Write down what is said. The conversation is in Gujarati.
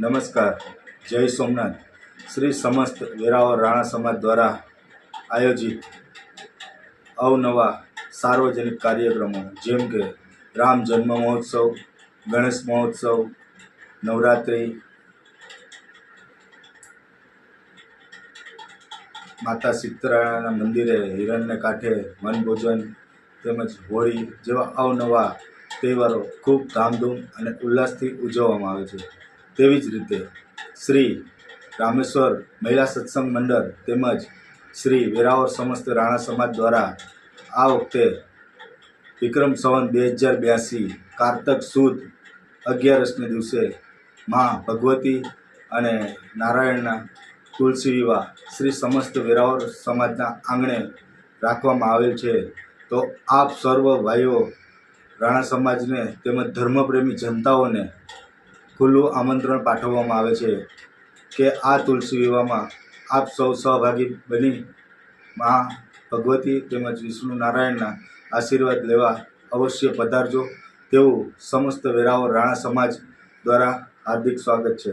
નમસ્કાર. જય સોમનાથ. શ્રી સમસ્ત વેરાવળ રાણા સમાજ દ્વારા આયોજિત અવનવા સાર્વજનિક કાર્યક્રમો, જેમ કે રામ જન્મ મહોત્સવ, ગણેશ મહોત્સવ, નવરાત્રિ, માતા સીતરાણાના મંદિરે, હિરણને કાંઠે વનભોજન તેમજ હોળી જેવા અવનવા તહેવારો ખૂબ ધામધૂમ અને ઉલ્લાસથી ઉજવવામાં આવે છે. તેવી જ રીતે શ્રી રામેશ્વર મહિલા સત્સંગ મંડળ તેમજ શ્રી વેરાવળ સમસ્ત રાણા સમાજ દ્વારા આ વખતે વિક્રમ સંવત બે હજાર બ્યાસી કારતક સુદ અગિયારસને દિવસે મા ભગવતી અને નારાયણના તુલસી વિવાહ શ્રી સમસ્ત વેરાવળ સમાજના આંગણે રાખવામાં આવેલ છે. તો આપ સર્વ ભાઈઓ રાણા સમાજને તેમજ ધર્મપ્રેમી જનતાઓને ખુલ્લું આમંત્રણ પાઠવવામાં આવે છે કે આ તુલસી વિવાહમાં આપ સૌ સહભાગી બની મા ભગવતી તેમજ વિષ્ણુ નારાયણના આશીર્વાદ લેવા અવશ્ય પધારજો. તેવું સમસ્ત વેરાવળ રાણા સમાજ દ્વારા હાર્દિક સ્વાગત છે.